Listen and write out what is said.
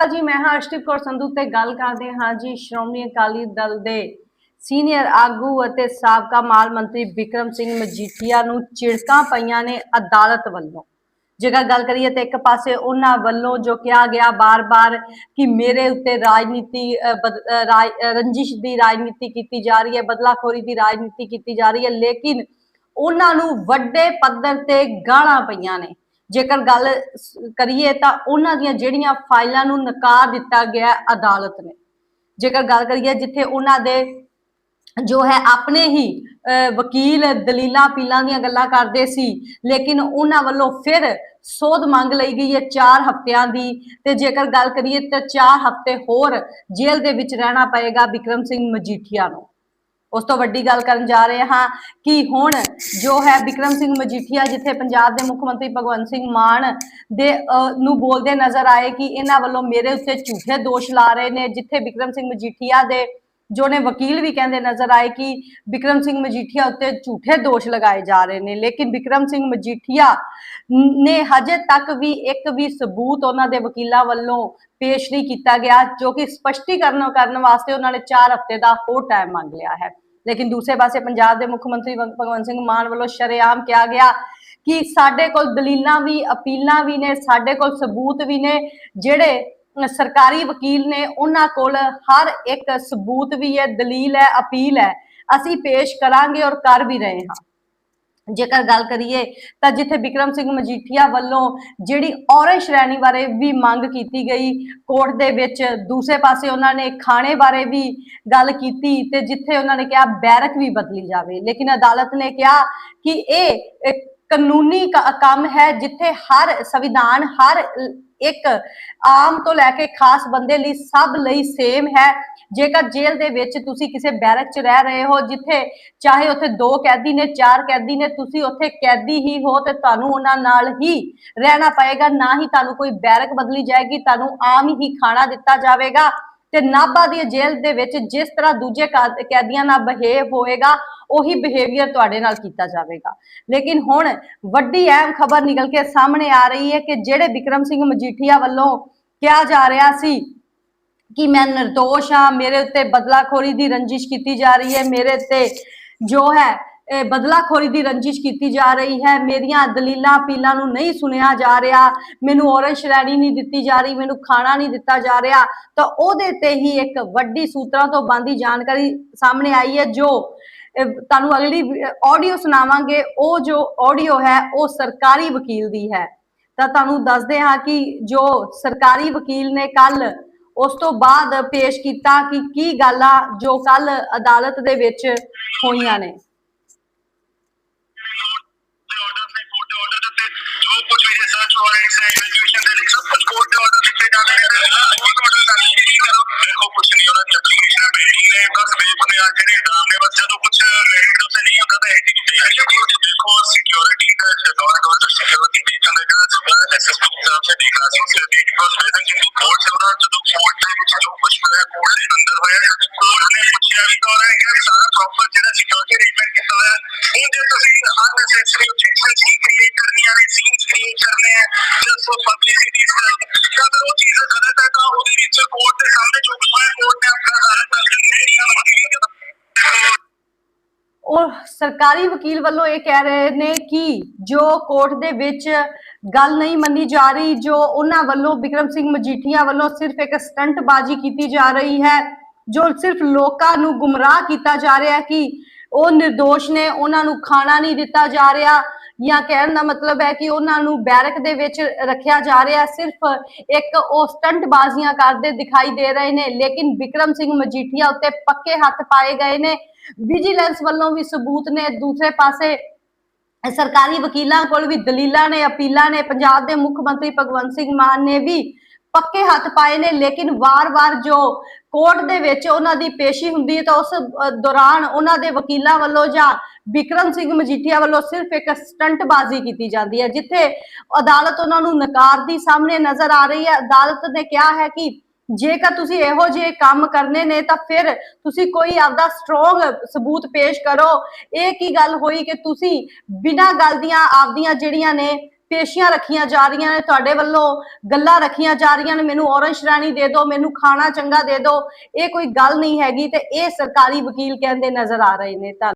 ਜੀ ਮੈਂ ਹਾਂ ਅਰਸ਼ਦੀਪ ਕੌਰ ਸੰਧੂ ਤੇ ਗੱਲ ਕਰਦੇ ਹਾਂ ਜੀ ਸ਼੍ਰੋਮਣੀ ਅਕਾਲੀ ਦਲ ਦੇ ਸੀਨੀਅਰ ਆਗੂ ਅਤੇ ਸਾਬਕਾ ਮਾਲ ਮੰਤਰੀ ਵਿਕਰਮ ਸਿੰਘ ਮਜੀਠੀਆ ਨੂੰ ਚਿੜਕਾਂ ਪਈਆਂ ਨੇ ਅਦਾਲਤ ਵੱਲੋਂ। ਜੇਕਰ ਗੱਲ ਕਰੀਏ ਤੇ ਇੱਕ ਪਾਸੇ ਉਹਨਾਂ ਵੱਲੋਂ ਜੋ ਕਿਹਾ ਗਿਆ ਬਾਰ-ਬਾਰ ਕਿ ਮੇਰੇ ਉੱਤੇ ਰਾਜਨੀਤੀ ਅ, ਰਾਜ- ਰੰਜਿਸ਼ ਦੀ ਰਾਜਨੀਤੀ ਕੀਤੀ ਜਾ ਰਹੀ ਹੈ ਬਦਲਾਖੋਰੀ ਦੀ ਰਾਜਨੀਤੀ ਕੀਤੀ ਜਾ ਰਹੀ ਹੈ ਲੇਕਿਨ ਉਹਨਾਂ ਨੂੰ ਵੱਡੇ ਪੱਧਰ ਤੇ ਗਾਲਾਂ ਪਈਆਂ ਨੇ। ਜੇਕਰ ਗੱਲ ਕਰੀਏ ਤਾਂ ਉਹਨਾਂ ਦੀਆਂ ਜਿਹੜੀਆਂ ਫਾਈਲਾਂ ਨੂੰ ਨਕਾਰ ਦਿੱਤਾ ਗਿਆ ਅਦਾਲਤ ਨੇ। ਜੇਕਰ ਗੱਲ ਕਰੀਏ ਜਿੱਥੇ ਉਹਨਾਂ ਦੇ ਜੋ ਹੈ ਆਪਣੇ ਹੀ ਅਹ, ਵਕੀਲ ਦਲੀਲਾਂ ਪੀਲਾਂ ਦੀਆਂ ਗੱਲਾਂ ਕਰਦੇ ਸੀ ਲੇਕਿਨ ਉਹਨਾਂ ਵੱਲੋਂ ਫਿਰ ਸੋਧ ਮੰਗ ਲਈ ਗਈ ਹੈ 4 ਹਫ਼ਤਿਆਂ ਦੀ। ਤੇ ਜੇਕਰ ਗੱਲ ਕਰੀਏ ਤਾਂ 4 ਹਫ਼ਤੇ ਹੋਰ ਜੇਲ੍ਹ ਦੇ ਵਿੱਚ ਰਹਿਣਾ ਪਏਗਾ ਵਿਕਰਮ ਸਿੰਘ ਮਜੀਠੀਆ ਨੂੰ। ਉਸ ਤੋਂ ਵੱਡੀ ਗੱਲ ਕਰਨ ਜਾ ਰਹੇ ਹਾਂ ਕਿ ਹੁਣ ਜੋ ਹੈ ਵਿਕਰਮ ਸਿੰਘ ਮਜੀਠੀਆ ਜਿੱਥੇ ਪੰਜਾਬ ਦੇ ਮੁੱਖ ਮੰਤਰੀ ਭਗਵੰਤ ਸਿੰਘ ਮਾਨ ਦੇ ਅਹ, ਨੂੰ ਬੋਲਦੇ ਨਜ਼ਰ ਆਏ ਕਿ ਇਹਨਾਂ ਵੱਲੋਂ ਮੇਰੇ ਉੱਤੇ ਝੂਠੇ ਦੋਸ਼ ਲਾ ਰਹੇ ਨੇ ਜਿੱਥੇ ਵਿਕਰਮ ਸਿੰਘ ਮਜੀਠੀਆ ਦੇ ਜੋ ਨੇ ਵਕੀਲ ਵੀ ਕਹਿੰਦੇ ਨਜ਼ਰ ਆਏ ਕਿ ਵਿਕਰਮ ਸਿੰਘ ਮਜੀਠੀਆ ਉੱਤੇ ਝੂਠੇ ਦੋਸ਼ ਲਗਾਏ ਜਾ ਰਹੇ ਨੇ। ਲੇਕਿਨ ਵਿਕਰਮ ਸਿੰਘ ਮਜੀਠੀਆ ਨੇ ਹਜੇ ਤੱਕ ਵੀ ਇੱਕ ਵੀ ਸਬੂਤ ਉਹਨਾਂ ਦੇ ਵਕੀਲਾਂ ਵੱਲੋਂ ਪੇਸ਼ ਨਹੀਂ ਕੀਤਾ ਗਿਆ ਜੋ ਕਿ ਸਪਸ਼ਟੀਕਰਨ ਕਰਨ ਵਾਸਤੇ ਉਹਨਾਂ ਨੇ 4 ਹਫ਼ਤੇ ਦਾ ਹੋਰ ਟਾਈਮ ਮੰਗ ਲਿਆ ਹੈ। ਲੇਕਿਨ ਦੂਸਰੇ ਪਾਸੇ ਪੰਜਾਬ ਦੇ ਮੁੱਖ ਮੰਤਰੀ ਭਗਵੰਤ ਸਿੰਘ ਮਾਨ ਵੱਲੋਂ ਸ਼ਰੇਆਮ ਕਿਹਾ ਗਿਆ ਕਿ ਸਾਡੇ ਕੋਲ ਦਲੀਲਾਂ ਵੀ, ਅਪੀਲਾਂ ਵੀ ਨੇ, ਸਾਡੇ ਕੋਲ ਸਬੂਤ ਵੀ ਨੇ, ਜਿਹੜੇ ਸਰਕਾਰੀ ਵਕੀਲ ਨੇ, ਉਹਨਾਂ ਕੋਲ ਹਰ ਇੱਕ ਸਬੂਤ ਵੀ ਹੈ, ਦਲੀਲ ਹੈ, ਅਪੀਲ ਹੈ। ਅਸੀਂ ਪੇਸ਼ ਕਰਾਂਗੇ ਔਰ ਕਰ ਵੀ ਰਹੇ ਹਾਂ। ਜੇਕਰ ਗੱਲ ਕਰੀਏ ਤਾਂ ਜਿੱਥੇ ਵਿਕਰਮ ਸਿੰਘ ਮਜੀਠੀਆ ਵੱਲੋਂ ਜਿਹੜੀ ਔਰੰਜ ਸ਼੍ਰੇਣੀ ਬਾਰੇ ਵੀ ਮੰਗ ਕੀਤੀ ਗਈ, ਕੋਰਟ ਦੇ ਵਿੱਚ ਦੂਸਰੇ ਪਾਸੇ ਉਹਨਾਂ ਨੇ ਖਾਣੇ ਬਾਰੇ ਵੀ ਗੱਲ ਕੀਤੀ ਤੇ ਜਿੱਥੇ ਉਹਨਾਂ ਨੇ ਕਿਹਾ ਬੈਰਕ ਵੀ ਬਦਲੀ ਜਾਵੇ, ਲੇਕਿਨ ਅਦਾਲਤ ਨੇ ਕਿਹਾ ਕਿ ਇਹ ਕਾਨੂੰਨੀ ਕੰਮ ਹੈ ਜਿੱਥੇ ਹਰ ਸੰਵਿਧਾਨ, ਹਰ ਇੱਕ ਆਮ ਤੋਂ ਲੈ ਕੇ ਖਾਸ ਬੰਦੇ ਲਈ ਸਭ ਲਈ ਸੇਮ ਹੈ। ਜੇਕਰ ਜੇਲ੍ਹ ਦੇ ਵਿੱਚ ਤੁਸੀਂ ਕਿਸੇ ਬੈਰਕ 'ਚ ਰਹਿ ਰਹੇ ਹੋ, ਜਿੱਥੇ ਚਾਹੇ ਉੱਥੇ ਦੋ ਕੈਦੀ ਨੇ, ਚਾਰ ਕੈਦੀ ਨੇ, ਤੁਸੀਂ ਉੱਥੇ ਕੈਦੀ ਹੀ ਹੋ ਤੇ ਤੁਹਾਨੂੰ ਉਹਨਾਂ ਨਾਲ ਹੀ ਰਹਿਣਾ ਪਏਗਾ। ਨਾ ਹੀ ਤੁਹਾਨੂੰ ਕੋਈ ਬੈਰਕ ਬਦਲੀ ਜਾਏਗੀ, ਤੁਹਾਨੂੰ ਆਮ ਹੀ ਖਾਣਾ ਦਿੱਤਾ ਜਾਵੇਗਾ। ਤੇ ਨਾਭਾ ਦੀ ਜੇਲ੍ਹ ਦੇ ਵਿੱਚ ਜਿਸ ਤਰ੍ਹਾਂ ਦੂਜੇ ਕਾ- ਕੈਦੀਆਂ ਨਾਲ ਬਿਹੇਵ ਹੋਏਗਾ, ਉਹੀ ਬਿਹੇਵੀਅਰ ਤੁਹਾਡੇ ਨਾਲ ਕੀਤਾ ਜਾਵੇਗਾ। ਲੇਕਿਨ ਹੁਣ ਵੱਡੀ ਅਹਿਮ ਖਬਰ ਨਿਕਲ ਕੇ ਸਾਹਮਣੇ ਆ ਰਹੀ ਹੈ ਕਿ ਜਿਹੜੇ ਵਿਕਰਮ ਸਿੰਘ ਮਜੀਠੀਆ ਵੱਲੋਂ ਕਿਹਾ ਜਾ ਰਿਹਾ ਸੀ ਕਿ ਮੈਂ નિર્ਦੋਸ਼ ਹਾਂ, ਮੇਰੇ ਉੱਤੇ ਬਦਲਾਖੋਰੀ ਦੀ ਰੰਜਿਸ਼ ਕੀਤੀ ਜਾ ਰਹੀ ਹੈ, ਮੇਰੇ ਉੱਤੇ ਜੋ ਹੈ ਬਦਲਾਖੋਰੀ ਦੀ ਰੰਜਿਸ਼ ਕੀਤੀ ਜਾ ਰਹੀ ਹੈ। ਮੇਰੀਆਂ ਦਲੀਲਾਂ ਪੀਲਾਂ ਨੂੰ ਨਹੀਂ ਸੁਣਿਆ ਜਾ ਰਿਹਾ। ਮੈਨੂੰ ਔਰੰਜ ਸ਼੍ਰੇਣੀ ਨਹੀਂ ਦਿੱਤੀ ਜਾ ਰਹੀ, ਮੈਨੂੰ ਖਾਣਾ ਨਹੀਂ ਦਿੱਤਾ ਜਾ ਰਿਹਾ। ਤਾਂ ਉਹਦੇ ਤੇ ਹੀ ਇੱਕ ਵੱਡੀ ਸੂਤਰਾਂ ਤੋਂ ਬੰਦੀ ਜਾਣਕਾਰੀ ਸਾਹਮਣੇ ਆਈ ਹੈ, ਜੋ ਤੁਹਾਨੂੰ ਅਗਲੀ ਆਡੀਓ ਸੁਣਾਵਾਂਗੇ। ਉਹ ਜੋ ਆਡੀਓ ਹੈ, ਉਹ ਸਰਕਾਰੀ ਵਕੀਲ ਦੀ ਹੈ। ਤਾਂ ਤੁਹਾਨੂੰ ਦੱਸਦੇ ਹਾਂ ਕਿ ਜੋ ਸਰਕਾਰੀ ਵਕੀਲ ਨੇ ਕੱਲ ਉਸ ਤੋਂ ਬਾਅਦ ਪੇਸ਼ ਕੀਤਾ ਕਿ ਕੀ ਗੱਲਾਂ ਜੋ ਕੱਲ ਅਦਾਲਤ ਦੇ ਵਿੱਚ ਹੋਈਆਂ ਨੇ ਦੇ ਆਰਡਰ ਨੇ ਕੋਰਟ ਦੇ ਆਰਡਰ ਦਿੱਤੇ ਜੋ ਕੁਝ ਵੀ ਰਿਸਰਚ ਵਾਰੰਟਸ ਹੈ ਇਨਵੈਸਟੀਗੇਸ਼ਨ ਦੇ ਲਈ ਸਭ ਕੁਝ ਕੋਰਟ ਦੇ ਆਰਡਰ ਦਿੱਤੇ ਜਾਂਦੇ ਨੇ ਕੋਰਟ ਆਰਡਰ ਸਾਡੀ ਕੀ ਕਰੋ ਦੇਖੋ ਕੁਝ ਨਹੀਂ ਉਹਨਾਂ ਦੀ ਐਪਲੀਕੇਸ਼ਨ ਬੇਰਿੰਗ ਨੇ ਬਸ ਬੇਬੁਨਿਆਦ ਆ ਜਿਹੜੇ ਡਰਾਮੇ ਬਸ ਜਦੋਂ ਕੁਝ ਮੈਰਿਟ ਉੱਤੇ ਨਹੀਂ ਹੁੰਦਾ ਤਾਂ ਇਹ ਨਹੀਂ ਹੈ ਕੋਰਟ ਦੇਖੋ ਸਿਕਿਉਰਿਟੀ ਦਾ ਡੋਟ ਆਰਡਰ ਸਿਕਿਉਰਿਟੀ ਦੇਖਣ ਦਾ ਜਿਹੜਾ ਐਸਐਸਪੀ ਸਾਹਿਬ ਸੇ ਦੇਖ ਰਹਾ ਸੀ ਉਸ ਦੇ ਬਿਕੋਜ਼ ਮੈਂ ਕਿ ਕੋਰਟ ਸੇ ਉਹਨਾਂ ਜਦੋਂ ਉਹ ਸਰਕਾਰੀ ਵਕੀਲ ਵੱਲੋਂ ਇਹ ਕਹਿ ਰਹੇ ਨੇ ਕਿ ਜੋ ਕੋਰਟ ਦੇ ਵਿੱਚ ਗੱਲ ਨਹੀਂ ਮੰਨੀ ਜਾ ਰਹੀ, ਜੋ ਉਹਨਾਂ ਵੱਲੋਂ ਵਿਕਰਮ ਸਿੰਘ ਮਜੀਠੀਆ ਵੱਲੋਂ ਸਿਰਫ ਇੱਕ ਸਟੰਟਬਾਜ਼ੀ ਕੀਤੀ ਜਾ ਰਹੀ ਹੈ, ਜੋ ਸਿਰਫ ਲੋਕਾਂ ਨੂੰ ਗੁੰਮਰਾਹ ਕੀਤਾ ਜਾ ਰਿਹਾ ਕਿ ਉਹ નિર્ਦੋਸ਼ ਨੇ, ਉਹਨਾਂ ਨੂੰ ਖਾਣਾ ਨਹੀਂ ਦਿੱਤਾ ਜਾ ਰਿਹਾ ਜਾਂ ਕਹਿਣ ਦਾ ਮਤਲਬ ਹੈ ਕਿ ਉਹਨਾਂ ਨੂੰ ਬੈਰਕ ਦੇ ਵਿੱਚ ਰੱਖਿਆ ਜਾ ਰਿਹਾ, ਸਿਰਫ ਇੱਕ ਉਹ ਸਟੰਟਬਾਜ਼ੀਆਂ ਕਰਦੇ ਦਿਖਾਈ ਦੇ ਰਹੇ ਨੇ, ਲੇਕਿਨ ਵਿਕਰਮ ਸਿੰਘ ਮਜੀਠੀਆ ਉੱਤੇ ਪੱਕੇ ਹੱਥ ਪਾਏ ਗਏ ਨੇ। ਵਿਜੀਲੈਂਸ ਵੱਲੋਂ ਵੀ ਸਬੂਤ ਨੇ। ਦੂਸਰੇ ਪਾਸੇ, ਸਰਕਾਰੀ ਵਕੀਲਾਂ ਕੋਲ ਵੀ ਦਲੀਲਾਂ ਨੇ, ਅਪੀਲਾਂ ਨੇ। ਪੰਜਾਬ ਦੇ ਮੁੱਖ ਮੰਤਰੀ ਭਗਵੰਤ ਸਿੰਘ ਮਾਨ ਨੇ ਵੀ ਪੱਕੇ ਹੱਥ ਪਾਏ ਨੇ, ਲੇਕਿਨ ਵਾਰ-ਵਾਰ ਜੋ ਕੋਰਟ ਦੇ ਵਿੱਚ ਉਹਨਾਂ ਦੀ ਪੇਸ਼ੀ ਹੁੰਦੀ ਹੈ, ਤਾਂ ਉਸ ਦੌਰਾਨ ਉਹਨਾਂ ਦੇ ਵਕੀਲਾਂ ਵੱਲੋਂ ਜਾਂ ਬਿਕਰਮ ਸਿੰਘ ਮਜੀਠੀਆ ਵੱਲੋਂ ਸਿਰਫ ਇੱਕ ਸਟੰਟਬਾਜ਼ੀ ਕੀਤੀ ਜਾਂਦੀ ਹੈ, ਜਿੱਥੇ ਅਦਾਲਤ ਉਹਨਾਂ ਨੂੰ ਨਕਾਰਦੀ ਸਾਹਮਣੇ ਨਜ਼ਰ ਆ ਰਹੀ ਹੈ। ਅਦਾਲਤ ਨੇ ਕਿਹਾ ਹੈ ਕਿ ਜੇਕਰ ਤੁਸੀਂ ਇਹੋ ਜਿਹੇ ਕੰਮ ਕਰਨੇ ਨੇ ਤਾਂ ਫਿਰ ਤੁਸੀਂ ਕੋਈ ਆਪਦਾ ਸਟਰੋਂਗ ਸਬੂਤ ਪੇਸ਼ ਕਰੋ। ਇਹ ਕੀ ਗੱਲ ਹੋਈ ਕਿ ਤੁਸੀਂ ਬਿਨਾਂ ਗੱਲ ਦੀਆਂ ਆਪਦੀਆਂ ਜਿਹੜੀਆਂ ਨੇ ਪੇਸ਼ੀਆਂ ਰੱਖੀਆਂ ਜਾ ਰਹੀਆਂ ਨੇ ਤੁਹਾਡੇ ਵੱਲੋਂ, ਗੱਲਾਂ ਰੱਖੀਆਂ ਜਾ ਰਹੀਆਂ ਨੇ, ਮੈਨੂੰ ਔਰੰਜ ਸ਼੍ਰੇਣੀ ਦੇ ਦਿਓ, ਮੈਨੂੰ ਖਾਣਾ ਚੰਗਾ ਦੇ ਦਿਓ, ਇਹ ਕੋਈ ਗੱਲ ਨਹੀਂ ਹੈਗੀ ਤੇ ਇਹ ਸਰਕਾਰੀ ਵਕੀਲ ਕਹਿੰਦੇ ਨਜ਼ਰ ਆ ਰਹੇ ਨੇ। ਤਾਂ